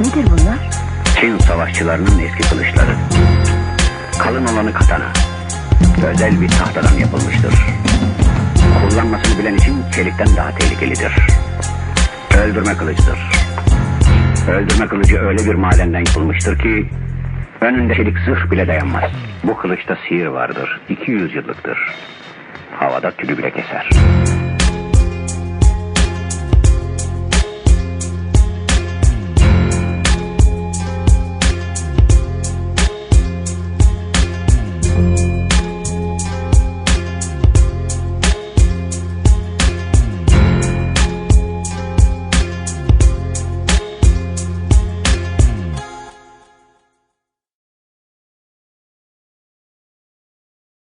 Nedir bunlar? Çin savaşçılarının eski kılıçları. Kalın olanı katana. Özel bir tahtadan yapılmıştır. Kullanmasını bilen için çelikten daha tehlikelidir. Öldürme kılıçtır. Öldürme kılıcı öyle bir madenden yapılmıştır ki önünde çelik zırh bile dayanmaz. Bu kılıçta sihir vardır. 200 yıllıktır. Havada tülü bile keser.